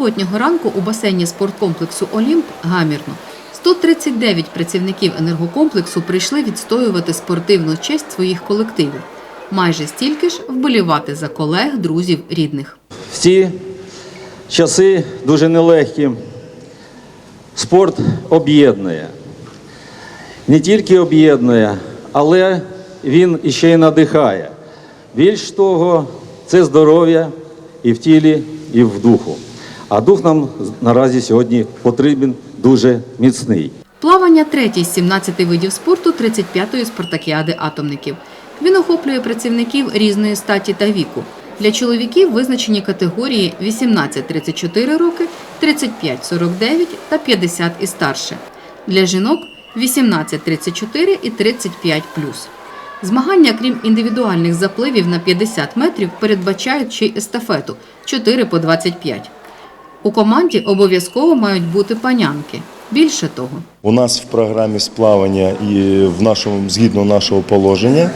суботнього ранку у басейні спорткомплексу Олімп гамірно. 139 працівників енергокомплексу прийшли відстоювати спортивну честь своїх колективів. Майже стільки ж вболівати за колег, друзів, рідних. В ці часи дуже нелегкі. Спорт об'єднує. Не тільки об'єднує, але він іще й надихає. Більш того, це здоров'я і в тілі, і в духу. А дух нам наразі сьогодні потрібен дуже міцний. Плавання третій з 17 видів спорту 35-ї спартакіади атомників. Він охоплює працівників різної статі та віку. Для чоловіків визначені категорії 18-34 роки, 35-49 та 50 і старше. Для жінок 18-34 і 35 Змагання, крім індивідуальних запливів на 50 метрів, передбачають ще й естафету 4 по 25. У команді обов'язково мають бути панянки. Більше того, У нас в програмі сплавання і в нашому згідно нашого положення,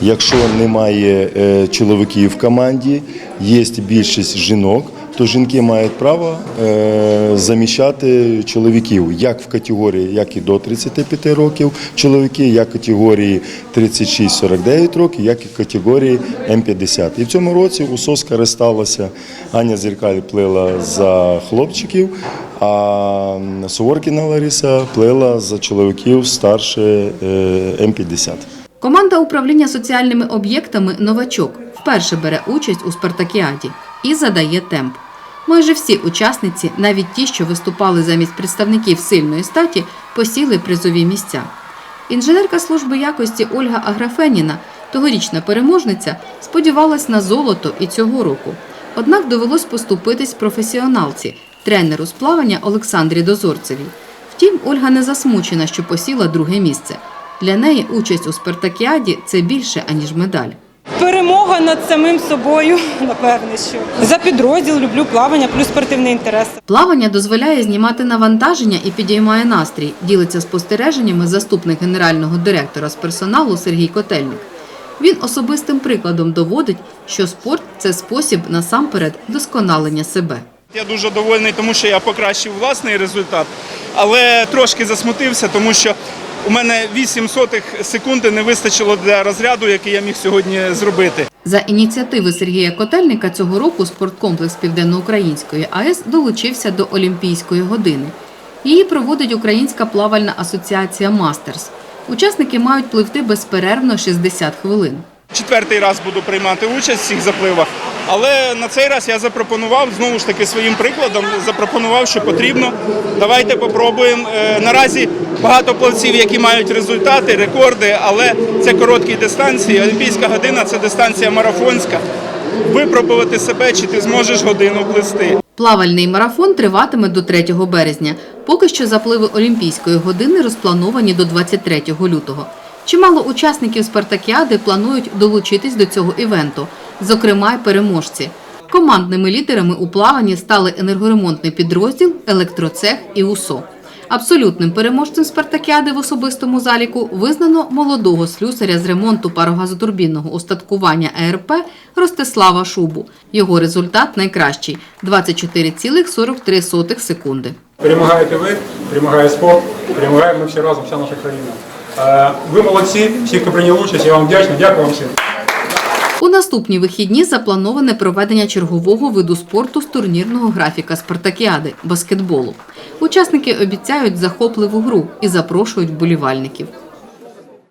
якщо немає е, чоловіків в команді, є більшість жінок, то жінки мають право е, заміщати чоловіків як в категорії, як і до 35 років чоловіки, як в категорії 36-49 років, як і в категорії М50. І в цьому році УСО скористалася, Аня Зеркаль плила за хлопчиків, а Суворкіна Лариса плила за чоловіків старше е, М50. команда управління соціальними об'єктами Новачок вперше бере участь у спартакіаді і задає темп. Майже всі учасниці, навіть ті, що виступали замість представників сильної статі, посіли призові місця. Інженерка служби якості Ольга Аграфеніна, тогорічна переможниця, сподівалась на золото і цього року. Однак довелось поступитись професіоналці, тренеру з плавання Олександрі Дозорцевій. Втім, Ольга не засмучена, що посіла друге місце. Для неї участь у спартакіаді це більше аніж медаль. Перемога над самим собою, напевне, що за підрозділ люблю плавання, плюс спортивний інтерес. Плавання дозволяє знімати навантаження і підіймає настрій, ділиться спостереженнями заступник генерального директора з персоналу Сергій Котельник. Він особистим прикладом доводить, що спорт це спосіб насамперед досконалення себе. Я дуже довольний, тому що я покращив власний результат, але трошки засмутився, тому що у мене 8 сотих секунди не вистачило для розряду, який я міг сьогодні зробити. За ініціативи Сергія Котельника цього року спорткомплекс Південноукраїнської АЕС долучився до Олімпійської години. Її проводить Українська плавальна асоціація Мастерс. Учасники мають пливти безперервно 60 хвилин. Четвертий раз буду приймати участь в цих запливах, але на цей раз я запропонував знову ж таки своїм прикладом. Запропонував, що потрібно. Давайте попробуємо. Е, Наразі багато плавців, які мають результати, рекорди, але це короткі дистанції. Олімпійська година це дистанція марафонська. Випробувати себе, чи ти зможеш годину плисти. Плавальний марафон триватиме до 3 березня. Поки що запливи Олімпійської години розплановані до 23 лютого. Чимало учасників спартакіади планують долучитись до цього івенту, зокрема й переможці. Командними лідерами у плаванні стали енергоремонтний підрозділ, електроцех і УСО. Абсолютним переможцем спартакіади в особистому заліку визнано молодого слюсаря з ремонту парогазотурбінного устаткування ЕРП Ростислава Шубу. Його результат найкращий 24,43 секунди. Перемагаєте ви, перемагає спорт, перемагаємо ми всі разом, вся наша країна. Е, Ви молодці, всі, хто прийняв участь, я вам вдячний, дякую вам всім. У наступні вихідні заплановане проведення чергового виду спорту з турнірного графіка спартакіади баскетболу. Учасники обіцяють захопливу гру і запрошують вболівальників.